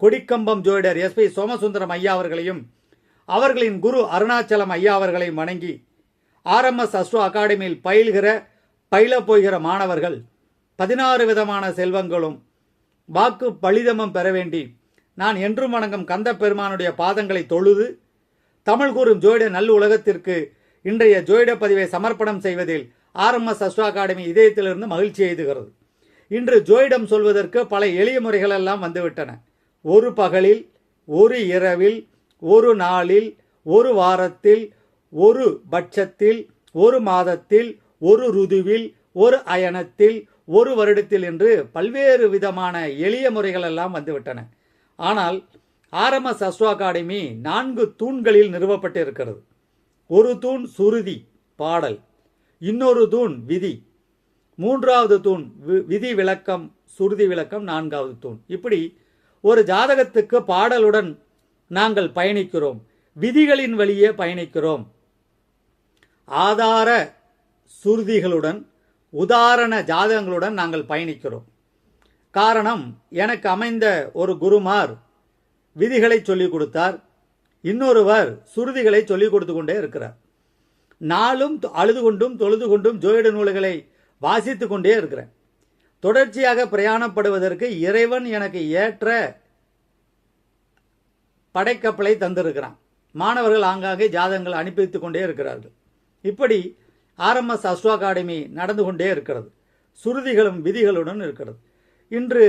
கொடிக்கம்பம் ஜோதிடர் எஸ்பி சோமசுந்தரம் ஐயா அவர்களையும் அவர்களின் குரு அருணாச்சலம் ஐயா அவர்களையும் வணங்கி ஆர்எம்எஸ் அஸ்ட்ரோ அகாடமியில் பயில்கிற பயிலப் போகிற மாணவர்கள் பதினாறு விதமான செல்வங்களும் வாக்கு பலிதமும் பெற வேண்டி நான் என்றும் வணங்கும் கந்த பெருமானுடைய பாதங்களை தொழுது தமிழ் கூறும் ஜோயிட நல்ல உலகத்திற்கு இன்றைய ஜோயிட பதிவை சமர்ப்பணம் செய்வதில் ஆர்எம்எஸ் அஸ்ட்ரோ அகாடமி இதயத்திலிருந்து மகிழ்ச்சி எய்துகிறது இன்று ஜோயிடம் சொல்வதற்கு பல எளிய முறைகள் எல்லாம் வந்துவிட்டன. ஒரு பகலில் ஒரு இரவில் ஒரு நாளில் ஒரு வாரத்தில் ஒரு பட்சத்தில் ஒரு மாதத்தில் ஒரு ருதுவில் ஒரு அயனத்தில் ஒரு வருடத்தில் என்று பல்வேறு விதமான எளிய முறைகள் எல்லாம் வந்துவிட்டன. ஆனால் ஆர்எம்எஸ் அஸ்ட்ரோ அகாடமி நான்கு தூண்களில் நிறுவப்பட்டு இருக்கிறது ஒரு தூண் சுருதி பாடல். இன்னொரு தூண் விதி. மூன்றாவது தூண் வி- விதி விளக்கம் சுருதி விளக்கம் நான்காவது தூண். இப்படி ஒரு ஜாதகத்துக்கு பாடலுடன் நாங்கள் பயணிக்கிறோம். விதிகளின் வழியே பயணிக்கிறோம். ஆதார சுருதிகளுடன் உதாரண ஜாதகங்களுடன் நாங்கள் பயணிக்கிறோம். காரணம் எனக்கு அமைந்த ஒரு குருமார் விதிகளை சொல்லிக் கொடுத்தார். இன்னொருவர் சுருதிகளை சொல்லிக் கொடுத்து கொண்டே இருக்கிறார். நாளும் அழுது கொண்டும் தொழுது கொண்டும் ஜோயிட நூல்களை வாசித்து கொண்டே இருக்கிறேன். தொடர்ச்சியாக பிரயாணப்படுவதற்கு இறைவன் எனக்கு ஏற்ற படைக்கப்பலை தந்திருக்கிறான். மாணவர்கள் ஆங்காங்கே ஜாதகங்கள் அனுப்பி கொண்டே இருக்கிறார்கள். இப்படி ஆர்எம்எஸ் அஸ்ட்ரோ அகாடமி நடந்து கொண்டே இருக்கிறது. சுருதிகளும் விதிகளுடன் இருக்கிறது. இன்று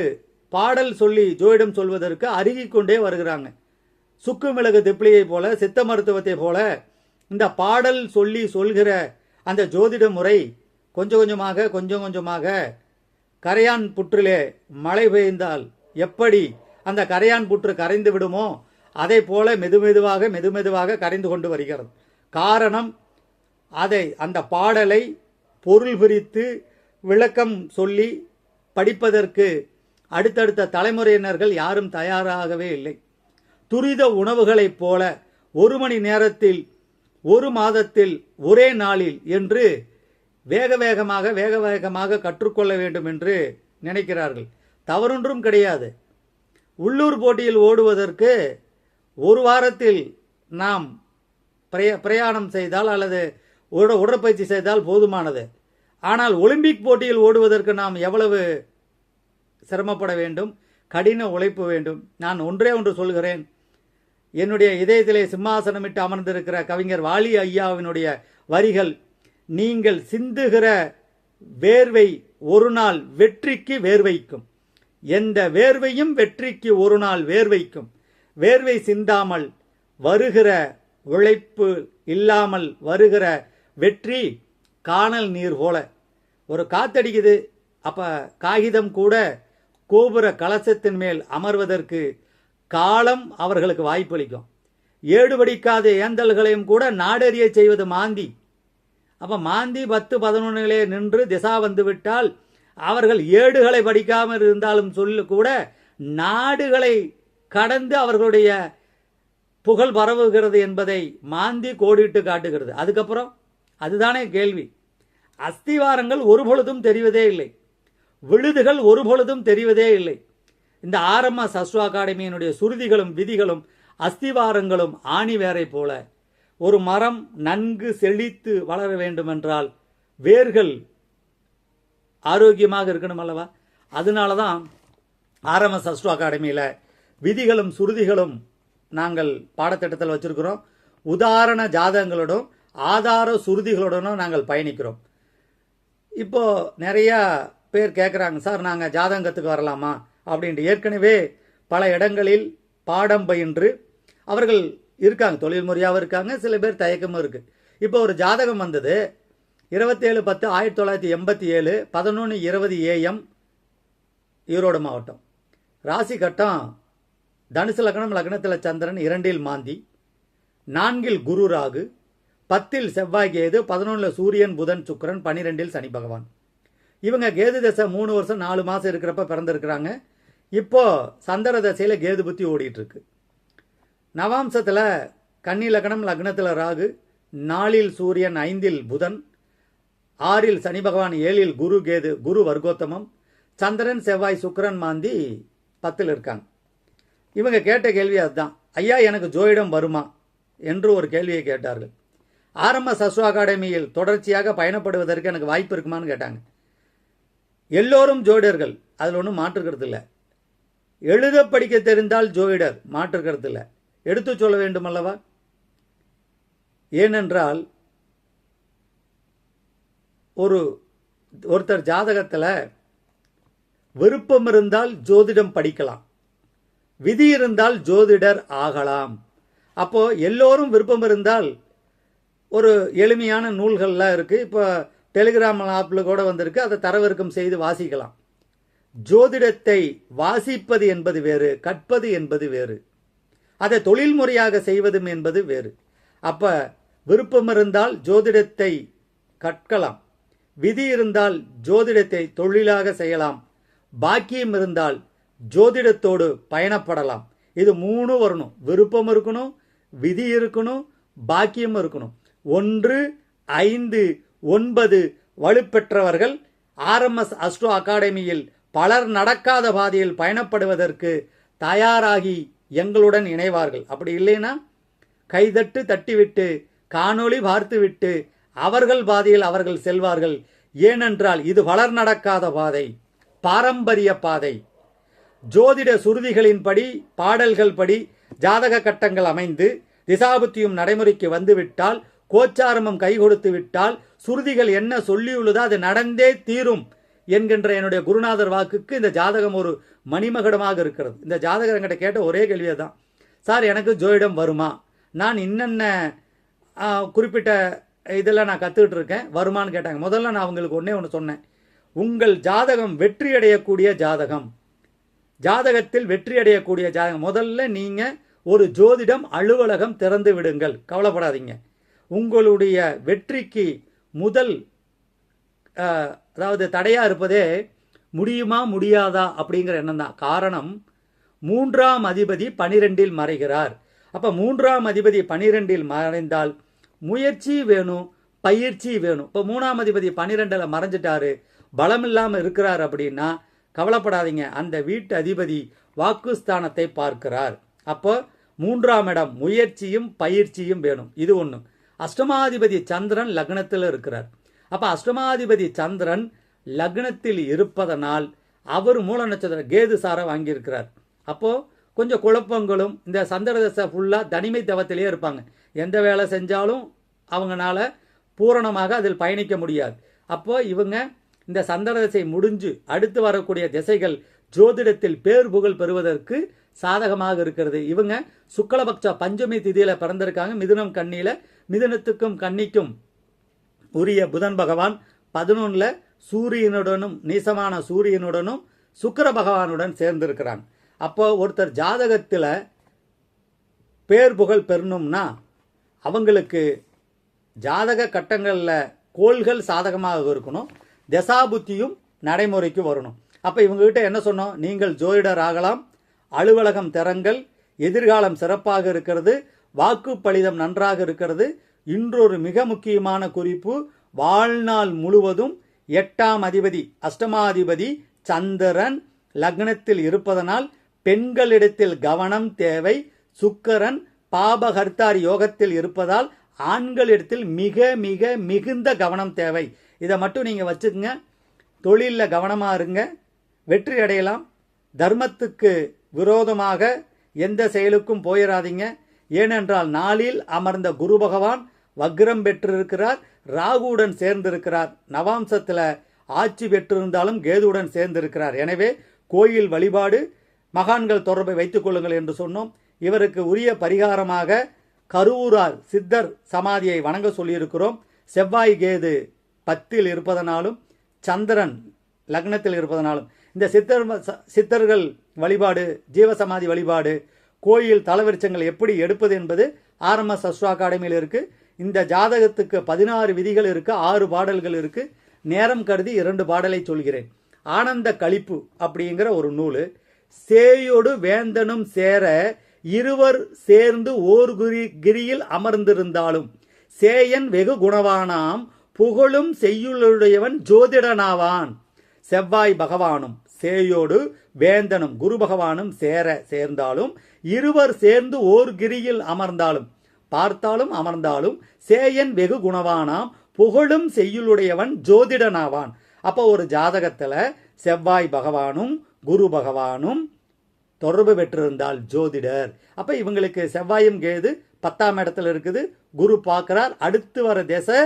பாடல் சொல்லி ஜோயிடம் சொல்வதற்கு அருகிக்கொண்டே வருகிறாங்க. சுக்கு மிளகு திப்ளியை போல சித்த மருத்துவத்தை போல இந்த பாடல் சொல்லி சொல்கிற அந்த ஜோதிட முறை கொஞ்சம் கொஞ்சமாக கொஞ்சம் கொஞ்சமாக கரையான் புற்றிலே மழை பெய்ந்தால் எப்படி அந்த கரையான் புற்று கரைந்து விடுமோ? அதை போல மெதுமெதுவாக மெதுமெதுவாக கரைந்து கொண்டு வருகிறது. காரணம் அதை அந்த பாடலை பொருள் பிரித்து விளக்கம் சொல்லி படிப்பதற்கு அடுத்தடுத்த தலைமுறையினர்கள் யாரும் தயாராகவே இல்லை. துரித உணவுகளைப் போல ஒரு மணி நேரத்தில் ஒரு மாதத்தில் ஒரே நாளில் என்று வேக வேகமாக வேக வேகமாக கற்றுக்கொள்ள வேண்டும் என்று நினைக்கிறார்கள். தவறொன்றும் கிடையாது. உள்ளூர் போட்டியில் ஓடுவதற்கு ஒரு வாரத்தில் நாம் பிரய பிரயாணம் செய்தால் அல்லது உட உடற்பயிற்சி செய்தால் போதுமானது. ஆனால் ஒலிம்பிக் போட்டியில் ஓடுவதற்கு நாம் எவ்வளவு சிரமப்பட வேண்டும்? கடின உழைப்பு வேண்டும். நான் ஒன்றே ஒன்று சொல்கிறேன். என்னுடைய இதயத்திலே சிம்மாசனமிட்டு அமர்ந்திருக்கிற கவிஞர் வாலி ஐயாவினுடைய வரிகள் நீங்கள் சிந்துகிற வேர்வை ஒரு நாள் வெற்றிக்கு வேர்வைக்கும். எந்த வேர்வையும் வெற்றிக்கு ஒரு நாள் வேர்வைக்கும். வேர்வை சிந்தாமல் வருகிற உழைப்பு இல்லாமல் வருகிற வெற்றி காணல் நீர் போல. ஒரு காத்தடிக்குது அப்ப காகிதம் கூட கோபுர கலசத்தின் மேல் அமர்வதற்கு காலம் அவர்களுக்கு வாய்ப்பளிக்கும். ஏடுபடிக்காத ஏந்தல்களையும் கூட நாடறிய செய்வது மாந்தி. அப்ப மாந்தி பத்து பதினொன்னிலே நின்று திசா வந்து விட்டால் அவர்கள் ஏடுகளை படிக்காமல் இருந்தாலும் சொல்லு கூட நாடுகளை கடந்து அவர்களுடைய புகழ் பரவுகிறது என்பதை மாந்தி கோடிட்டு காட்டுகிறது. அதுக்கப்புறம் அதுதானே கேள்வி. அஸ்திவாரங்கள் ஒரு பொழுதும் தெரிவதே இல்லை. விழுதுகள் ஒரு பொழுதும் தெரிவதே இல்லை. இந்த ஆரம்ப அஸ்ட்ரோ அகாடமியினுடைய சுருதிகளும் விதிகளும் அஸ்திவாரங்களும் ஆணி வேரை போல ஒரு மரம் நன்கு செழித்து வளர வேண்டுமென்றால் வேர்கள் ஆரோக்கியமாக இருக்கணும் அல்லவா? அதனால தான் ஆர்எம்எஸ் அஸ்ட்ரோ அகாடமியில் விதிகளும் சுருதிகளும் நாங்கள் பாடத்திட்டத்தில் வச்சுருக்கிறோம். உதாரண ஜாதகங்களோடும் ஆதார சுருதிகளுடனும் நாங்கள் பயணிக்கிறோம். இப்போது நிறையா பேர் கேட்குறாங்க சார் நாங்கள் ஜாதகத்துக்கு வரலாமா? அப்படின்ட்டு. ஏற்கனவே பல இடங்களில் பாடம் பயின்று அவர்கள் இருக்காங்க தொழில் முறையாகவும் இருக்காங்க சில பேர் தயக்கமும் இருக்கு. இப்போ ஒரு ஜாதகம் வந்தது இருபத்தேழு பத்து ஆயிரத்தி தொள்ளாயிரத்தி எண்பத்தி ஏழு பதினொன்று இருபது ஏஎம் ஈரோடு மாவட்டம். ராசி கட்டம் தனுசு லக்னம் லக்னத்தில் சந்திரன் இரண்டில் மாந்தி நான்கில் குரு ராகு பத்தில் செவ்வாய் கேது பதினொன்றில் சூரியன் புதன் சுக்கரன் பன்னிரெண்டில் சனி பகவான். இவங்க கேது தசை மூணு வருஷம் நாலு மாதம் இருக்கிறப்ப பிறந்திருக்கிறாங்க. இப்போ சந்திர தசையில் கேது புத்தி ஓடிட்டு இருக்கு. நவாம்சத்தில் கன்னி லக்னம் லக்னத்தில் ராகு நாலில் சூரியன் ஐந்தில் புதன் ஆறில் சனி பகவான் ஏழில் குரு கேது குரு வர்க்கோத்தமம் சந்திரன் செவ்வாய் சுக்கரன் மாந்தி பத்தில் இருக்காங்க. இவங்க கேட்ட கேள்வி அதுதான். ஐயா எனக்கு ஜோயிடம் வருமா என்று ஒரு கேள்வியை கேட்டார்கள். ஆரம்ப சசு அகாடமியில் தொடர்ச்சியாக பயணப்படுவதற்கு எனக்கு வாய்ப்பு இருக்குமான்னு கேட்டாங்க. எல்லோரும் ஜோயிடர்கள் அதில் ஒன்றும் மாற்றுக்கிறது இல்லை எழுத படிக்க தெரிந்தால் ஜோயிடர் மாற்றுக்கிறது இல்லை எடுத்துச் சொல்ல வேண்டும் அல்லவா ஏனென்றால் ஒரு ஒருத்தர் ஜாதகத்தில் விருப்பம் இருந்தால் ஜோதிடம் படிக்கலாம். விதி இருந்தால் ஜோதிடர் ஆகலாம். அப்போ எல்லோரும் விருப்பம் இருந்தால் ஒரு எளிமையான நூல்கள்லாம் இருக்கு. இப்போ டெலிகிராம் ஆப்பில் கூட வந்திருக்கு. அதை தரவிறக்கம் செய்து வாசிக்கலாம். ஜோதிடத்தை வாசிப்பது என்பது வேறு கற்பது என்பது வேறு. அதை தொழில் முறையாக செய்வதும் என்பது வேறு. அப்ப விருப்பம் இருந்தால் ஜோதிடத்தை கற்கலாம். விதி இருந்தால் ஜோதிடத்தை தொழிலாக செய்யலாம். பாக்கியம் இருந்தால் ஜோதிடத்தோடு பயணப்படலாம். இது மூணு வரணும். விருப்பம் இருக்கணும் விதி இருக்கணும் பாக்கியம் இருக்கணும். ஒன்று ஐந்து ஒன்பது வலுப்பெற்றவர்கள் ஆர்எம்எஸ் அஸ்ட்ரோ அகாடமியில் பலர் நடக்காத பாதையில் பயணப்படுவதற்கு தயாராகி எங்களுடன் இணைவார்கள். அப்படி இல்லைன்னா கைதட்டு தட்டிவிட்டு காணொளி பார்த்துவிட்டு அவர்கள் பாதையில் அவர்கள் செல்வார்கள். ஏனென்றால் இது வளர் நடக்காத பாதை பாரம்பரிய பாதை. ஜோதிட சுருதிகளின்படி பாடல்கள் படி ஜாதக கட்டங்கள் அமைந்து திசாபுத்தியும் நடைமுறைக்கு வந்துவிட்டால் கோச்சாரமும் கை கொடுத்து விட்டால் சுருதிகள் என்ன சொல்லியுள்ளதோ அது நடந்தே தீரும் என்கின்ற என்னுடைய குருநாதர் வாக்குக்கு இந்த ஜாதகம் ஒரு மணிமகுடமாக இருக்கிறது. இந்த ஜாதகரங்கிட்ட கேட்ட ஒரே கேள்வியை தான் சார் எனக்கு ஜோயிடம் வருமா? நான் இன்னென்ன குறிப்பிட்ட இதெல்லாம் நான் கற்றுக்கிட்டு இருக்கேன் வருமான்னு கேட்டாங்க. முதல்ல நான் அவங்களுக்கு ஒன்றே ஒன்று சொன்னேன். உங்கள் ஜாதகம் வெற்றி அடையக்கூடிய ஜாதகம். ஜாதகத்தில் வெற்றி அடையக்கூடிய ஜாதகம். முதல்ல நீங்கள் ஒரு ஜோதிடம் அலுவலகம் திறந்து விடுங்கள். கவலைப்படாதீங்க. உங்களுடைய வெற்றிக்கு முதல் அதாவது தடையாக இருப்பதே முடியுமா முடியாதா அப்படிங்கிற எண்ணம் தான் காரணம் மூன்றாம் அதிபதி பனிரெண்டில் மறைகிறார். அப்போ மூன்றாம் அதிபதி பனிரெண்டில் மறைந்தால் முயற்சி வேணும் பயிற்சி வேணும் இப்போ மூணாம் அதிபதி பன்னிரெண்டில் மறைஞ்சிட்டாரு பலம் இல்லாமல் இருக்கிறார் அப்படின்னா கவலைப்படாதீங்க. அந்த வீட்டு அதிபதி வாக்குஸ்தானத்தை பார்க்கிறார். அப்போ மூன்றாம் இடம் முயற்சியும் பயிற்சியும் வேணும். இது ஒன்று அஷ்டமாதிபதி சந்திரன் லக்னத்தில் இருக்கிறார். அப்போ அஷ்டமாதிபதி சந்திரன் லக்னத்தில் இருப்பதனால் அவர் மூல நட்சத்திரம் கேது சாரை வாங்கியிருக்கிறார். அப்போ கொஞ்சம் குழப்பங்களும் இந்த சந்திர தசை ஃபுல்லாக தனிமை தவத்திலேயே இருப்பாங்க. எந்த வேலை செஞ்சாலும் அவங்கனால பூரணமாக அதில் பயணிக்க முடியாது. அப்போ இவங்க இந்த சந்திரதசை முடிஞ்சு அடுத்து வரக்கூடிய திசைகள் ஜோதிடத்தில் பேர் புகழ் பெறுவதற்கு சாதகமாக இருக்கிறது. இவங்க சுக்லபக்ஷ பஞ்சமி திதியில பிறந்திருக்காங்க. மிதுனம் கண்ணியில மிதுனத்துக்கும் கன்னிக்கும் உரிய புதன் பகவான் பதினொன்னுல சூரியனுடனும் நீசமான சூரியனுடனும் சுக்கர பகவானுடன் சேர்ந்திருக்கிறான். அப்போ ஒருத்தர் ஜாதகத்தில் பேர் புகழ் பெறணும்னா அவங்களுக்கு ஜாதக கட்டங்களில் கோள்கள் சாதகமாக இருக்கணும். தசாபுத்தியும் நடைமுறைக்கு வரணும். அப்போ இவங்ககிட்ட என்ன சொன்னோம்? நீங்கள் ஜோதிடர் ஆகலாம். அலுவலகம் திறங்கள் எதிர்காலம் சிறப்பாக இருக்கிறது. வாக்கு பலிதம் நன்றாக இருக்கிறது. இன்றொரு மிக முக்கியமான குறிப்பு வாழ்நாள் முழுவதும் எட்டாம் அதிபதி அஷ்டமாதிபதி சந்திரன் லக்னத்தில் இருப்பதனால் பெண்களிடத்தில் கவனம் தேவை. சுக்கரன் பாபகர்த்தார் யோகத்தில் இருப்பதால் ஆண்களிடத்தில் மிக மிக மிகுந்த கவனம் தேவை. இதை மட்டும் நீங்கள் வச்சுக்கங்க. தொழிலில் கவனமா இருங்க. வெற்றி அடையலாம். தர்மத்துக்கு விரோதமாக எந்த செயலுக்கும் போயிடாதீங்க ஏனென்றால் நாளில் அமர்ந்த குரு பகவான் வக்ரம் பெற்றிருக்கிறார் ராகுவுடன் சேர்ந்திருக்கிறார். நவாம்சத்தில் ஆட்சி பெற்றிருந்தாலும் கேதுவுடன் சேர்ந்திருக்கிறார். எனவே கோயில் வழிபாடு மகான்கள் தொடர்பை வைத்துக் கொள்ளுங்கள் என்று சொன்னோம். இவருக்கு உரிய பரிகாரமாக கருவூரார் சித்தர் சமாதியை வணங்க சொல்லியிருக்கிறோம். செவ்வாய் கேது பத்தில் இருப்பதனாலும் சந்திரன் லக்னத்தில் இருப்பதனாலும். இந்த சித்தர் சித்தர்கள் வழிபாடு ஜீவசமாதி வழிபாடு கோயில் தலவிருச்சங்கள் எப்படி எடுப்பது என்பது ஆர்எம்எஸ் அஸ்ட்ரோ அகாடமியில் இருக்கு. இந்த ஜாதகத்துக்கு பதினாறு விதிகள் இருக்கு ஆறு பாடல்கள் இருக்கு. நேரம் கருதி இரண்டு பாடலை சொல்கிறேன். ஆனந்த களிப்பு அப்படிங்கிற ஒரு நூல். சேயோடு வேந்தனும் சேர இருவர் சேர்ந்து ஓர் குரி கிரியில் அமர்ந்திருந்தாலும் சேயன் வெகு குணவானாம் புகழும் செய்யுளுடையவன் ஜோதிடனாவான். செவ்வாய் பகவானும் சேயோடு வேந்தனும் குரு பகவானும் சேர சேர்ந்தாலும் இருவர் சேர்ந்து ஓர் கிரியில் அமர்ந்தாலும் பார்த்தாலும் அமர்ந்தாலும் சேயன் வெகு குணவானாம் புகழும் செய்யுளுடையவன் ஜோதிடனாவான். அப்போ ஒரு ஜாதகத்தில் செவ்வாய் பகவானும் குரு பகவானும் தொடர்பு பெற்றிருந்தால் ஜோதிடர். அப்போ இவங்களுக்கு செவ்வாயும் கேது பத்தாம் இடத்துல இருக்குது குரு பார்க்குறார் அடுத்து வர திசை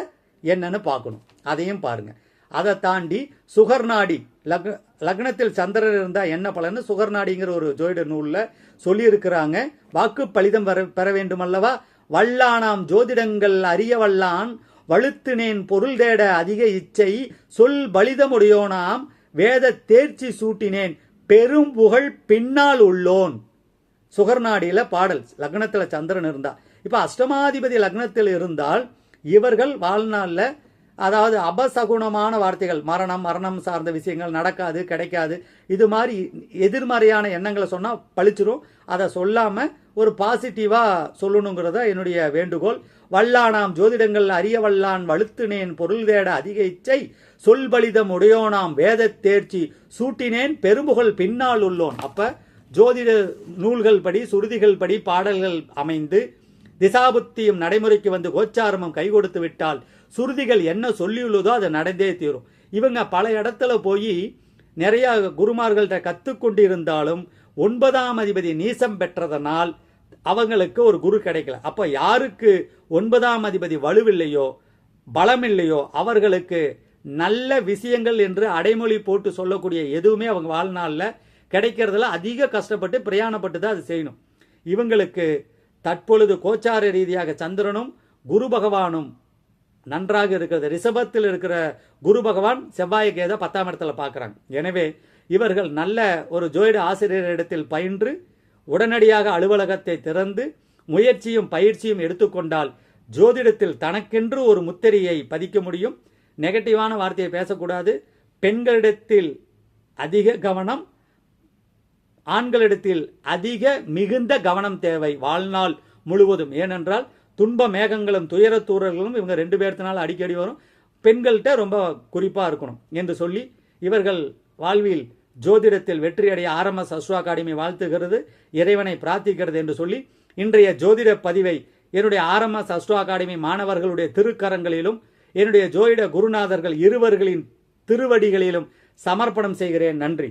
என்னன்னு பார்க்கணும். அதையும் பாருங்க. அதை தாண்டி சுகர்நாடி லக் லக்னத்தில் சந்திரன் இருந்தால் என்ன பலன்னு சுகர்நாடிங்கிற ஒரு ஜோதிட நூலில் சொல்லியிருக்கிறாங்க. வாக்கு பலிதம் பெற பெற வேண்டுமல்லவா? வல்லானாம் ஜோதிடங்கள் அறிய வல்லான் வழுத்தினேன் பொருள் தேட அதிக இச்சை சொல் பலிதமுடையோனாம் வேத தேர்ச்சி சூட்டினேன் பெரும் புகழ் பின்னால் உள்ளோன். சுகர்நாடியில பாடல் லக்னத்துல சந்திரன் இருந்தா. இப்ப அஷ்டமாதிபதி லக்னத்தில் இருந்தால் இவர்கள் வாழ்நாளில் அதாவது அபசகுணமான வார்த்தைகள் மரணம் மரணம் சார்ந்த விஷயங்கள் நடக்காது கிடைக்காது. இது மாதிரி எதிர்மறையான எண்ணங்களை சொன்னால் பழிச்சிரும். அதை சொல்லாம ஒரு பாசிட்டிவா சொல்லணுங்கிறத என்னுடைய வேண்டுகோள். வல்லானாம் ஜோதிடங்கள் அறிய வல்லான் வலுத்துனேன் பொருள் தேட அதிக இச்சை. சொல்பலிதம் உடையோனாம் வேத தேர்ச்சி. சூட்டினேன் பெரும்புகழ் பின்னால் உள்ளோன். அப்ப ஜோதிட நூல்கள் படி சுருதிகள் படி பாடல்கள் அமைந்து திசாபுத்தியும் நடைமுறைக்கு வந்து கோச்சாரமும் கை கொடுத்து விட்டால் சுருதிகள் என்ன சொல்லியுள்ளதோ அது நடந்தே தீரும். இவங்க பல இடத்துல போய் நிறைய குருமார்கள்ட்ட கற்றுக்கொண்டு இருந்தாலும் ஒன்பதாம் அதிபதி நீசம் பெற்றதனால் அவங்களுக்கு ஒரு குரு கிடைக்கல. அப்ப யாருக்கு ஒன்பதாம் அதிபதி வலுவில்லையோ பலம் இல்லையோ அவர்களுக்கு நல்ல விஷயங்கள் என்று அடைமொழி போட்டு சொல்லக்கூடிய எதுவுமே அவங்க வாழ்நாளில் கிடைக்கிறதுல அதிக கஷ்டப்பட்டு பிரயாணப்பட்டு தான் அது செய்யணும். இவங்களுக்கு தற்பொழுது கோச்சார ரீதியாக சந்திரனும் குரு பகவானும் நன்றாக இருக்கிறது. ரிஷபத்தில் இருக்கிற குரு பகவான் செவ்வாய் கேத பத்தாம் இடத்துல பார்க்குறாங்க. எனவே இவர்கள் நல்ல ஒரு ஜோயிட ஆசிரியரிடத்தில் பயின்று உடனடியாக அலுவலகத்தை திறந்து முயற்சியும் பயிற்சியும் எடுத்துக்கொண்டால் ஜோதிடத்தில் தனக்கென்று ஒரு முத்திரையை பதிக்க முடியும். நெகட்டிவான வார்த்தையை பேசக்கூடாது. பெண்களிடத்தில் அதிக கவனம் ஆண்களிடத்தில் அதிக மிகுந்த கவனம் தேவை. வாழ்நாள் முழுவதும். ஏனென்றால் துன்ப மேகங்களும் துயரத்தூரர்களும் இவங்க ரெண்டு பேர்த்தினால அடிக்கடி வரும். பெண்கள்கிட்ட ரொம்ப குறிப்பாக இருக்கணும் என்று சொல்லி இவர்கள் வாழ்வில் ஜோதிடத்தில் வெற்றியடைய ஆர்எம்எஸ் அஸ்வா அகாடமி வாழ்த்துகிறது இறைவனை பிரார்த்திக்கிறது என்று சொல்லி இன்றைய ஜோதிட பதிவை என்னுடைய ஆர்எம்எஸ் அஸ்ட்ரோ அகாடமி மாணவர்களுடைய திருக்கரங்களிலும் என்னுடைய ஜோதிட குருநாதர்கள் இருவர்களின் திருவடிகளிலும் சமர்ப்பணம் செய்கிறேன். நன்றி.